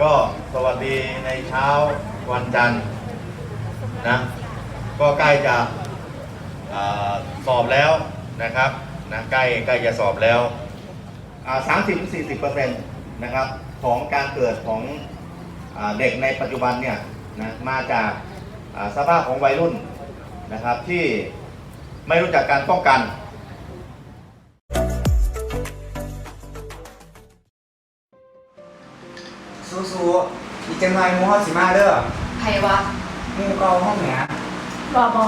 ปีในเช้าวันจันทร์นะก็ใกล้จะสอบแล้วนะครับนะใกล้ใกล้จะสอบแล้วสามสิบสี่สิบเปอร์เซ็นต์นะครับของการเกิดของอเด็กในปัจจุบันเนี่ยนะมาจากสภาพของวัยรุ่นนะครับที่ไม่รู้จักการป้องกัน สู้ๆอีกจังหน่อยหมูเฮาสิมาเด้อไผวะหมูเก่าห้องแหนรอบอ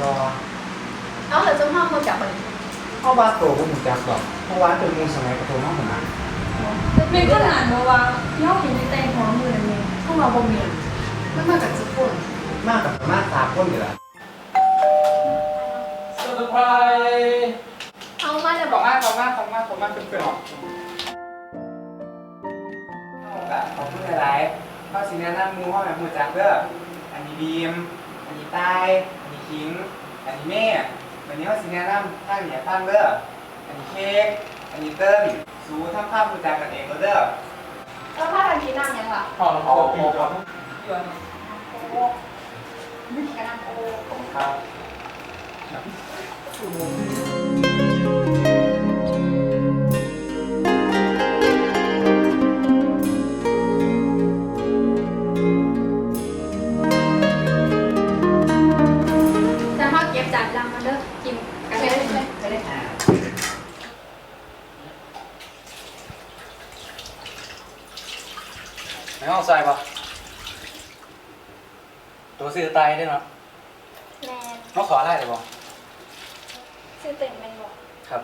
รอเอาแต่เจ้าพ่อมาจับมันเพราะว่าโตบ่ฮู้จักดอกเพราะว่าเป็นหมู่สมัยประถมเฮาหั่นน่ะมีขนาดมาว่าย่อมมีในแต่งของมือนี่พวกเราบ่มีมันมากับทุกคนมากกับประมาณ3คนนี่ล่ะเซอร์ไพรส์เอามาจะขบออกมากขอมากขอมากขอมากเป็นเพื่อนเอาล่ะ ขอบคุณหลายๆข้อสิแนะนำหมู่เฮาให้ฮู้จักเด้ออันนี้บีม อันนี้ตายอันนี้คิง อันนี้เม่วันนี้เฮาสิแนะนำทางเนี่ยฟังเด้ออันนี้เค้ก อันนี้เติ้ลสู้ทำภาพรู้จักกันเองก็เด้อแล้วผ้าทันทีนั่งยังล่ะขอขอปีก่อนโอ้กระนั่งโอ้ครับ จานลังมันเด้อกินกันเลยเลยไปเลยอ่าในห้องใส่ปะตัวซื้อไตได้เนาะแมนน้องขอได้เลยปะชื่อเต็มแมนบอกครับ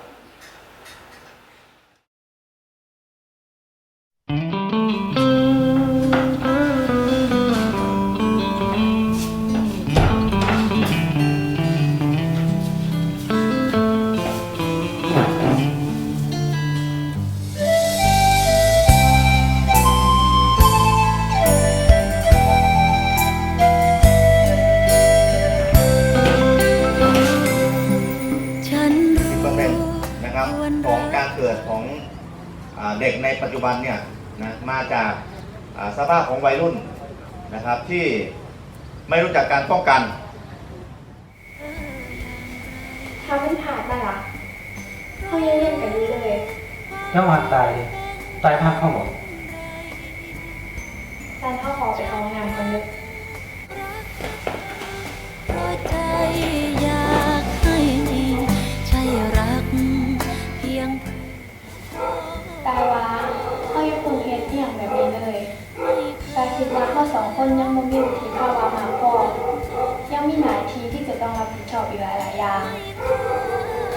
เกิดของอ่าเด็กในปัจจุบันเนี่ยนะมาจากอ่าสภาพของวัยรุ่นนะครับที่ไม่รู้จักการป้องกันถ้าเป็นผ่านมาละเขายังเล่นกันอยู่เลยยังมาตายดิตายภาคเข้าหมดตอนเข้าขอไปเอางานคนเยอะ คนยังบ่มีวุฒิภาวะมากพอยังมีหน้าที่ที่จะต้องรับผิดชอบอีกหลายๆอย่าง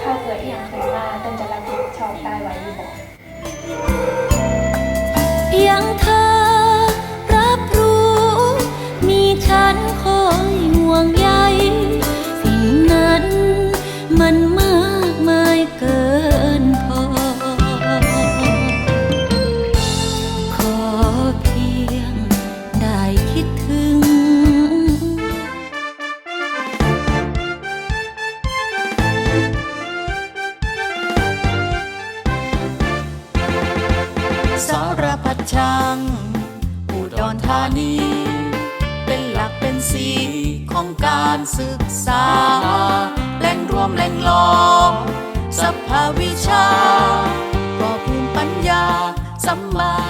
ถ้าเกิดอหย่างขึ้นมาต้นจะรับผิดชอบได้ไหวหรือบ่เพียงเธอรับรู้ มีฉันคอยห่วงใยสิ่งนั้นมัน ช่างอุดรธานี เป็นหลักเป็นสีของการศึกษา แหล่งรวมแหล่งหลอมสัพพวิชาก็ภูมิปัญญาสัมมา